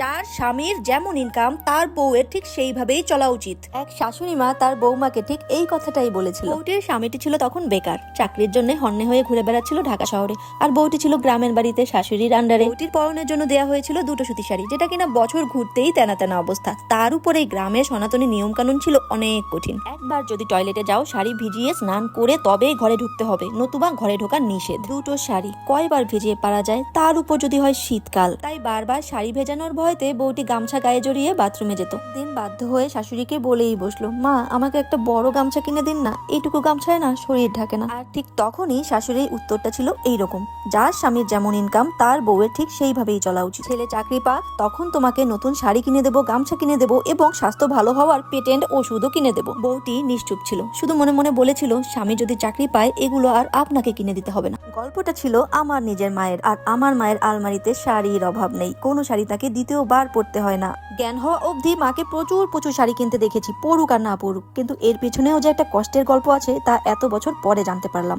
যার স্বামীর যেমন ইনকাম তার বউয়ের ঠিক সেইভাবেই চলা উচিত। এক শাশুড়ি মা তার বৌমাকে ঠিক এই কথাটাই বলেছিল। বউটির স্বামীটি ছিল তখন বেকার চাকরির জন্য হন্যে হয়ে ঘুরে বেড়াচ্ছিল ঢাকা শহরে। আর বউটি ছিল গ্রামের বাড়িতে শাশুড়ির আন্ডারে বউটির পরনের জন্য দেওয়া হয়েছিল দুটো সুতি শাড়ি যেটা কিনা বছর ঘুরতেই তেনা তেনা অবস্থা। তার উপরে গ্রামের সনাতনী নিয়ম কানুন ছিল অনেক কঠিন। একবার যদি টয়লেটে যাও শাড়ি ভিজিয়ে স্নান করে তবেই ঘরে ঢুকতে হবে নতুবা ঘরে ঢোকা নিষেধ। দুটো শাড়ি কয়বার ভিজিয়ে পারা যায়? তার উপর যদি হয় শীতকাল। তাই বারবার শাড়ি ভেজানোর ভয়তে বউটি গামছা গায়ে জড়িয়ে বাথরুমে যেত। দিন বাধ্য হয়ে শাশুড়িকে বলেই বসল, মা, আমাকে একটা বড় গামছা কিনে দিন না, এইটুকু গামছায় না শরীর ঢাকে না। আর ঠিক তখনই শাশুড়ির উত্তরটা ছিল এইরকম, যার স্বামীর যেমন ইনকাম তার বউয়ের ঠিক সেইভাবেই চলা উচিত। ছেলে চাকরি পাক, তখন তোমাকে নতুন শাড়ি কিনে দেবো, গামছা কিনে দেবো এবং স্বাস্থ্য ভালো হওয়ার পেটেন্ট ওষুধও কিনে দেবো। বউটি নিশ্চুপ ছিল, শুধু মনে মনে বলেছিল, স্বামী যদি চাকরি পায়, এগুলো আর আপনাকে কিনে দিতে হবে না। গল্পটা ছিল আমার নিজের মায়ের, আর আমার মায়ের আলমারিতে শাড়ির অভাব নেই। কোনো শাড়ি তাকে দ্বিতীয় বার পড়তে হয় না। জ্ঞান হওয়া অবধি মাকে প্রচুর প্রচুর শাড়ি কিনতে দেখেছি পড়ুক আর না পড়ুক কিন্তু এর পিছনেও যে একটা কষ্টের গল্প আছে, তা এত বছর পরে জানতে পারলাম।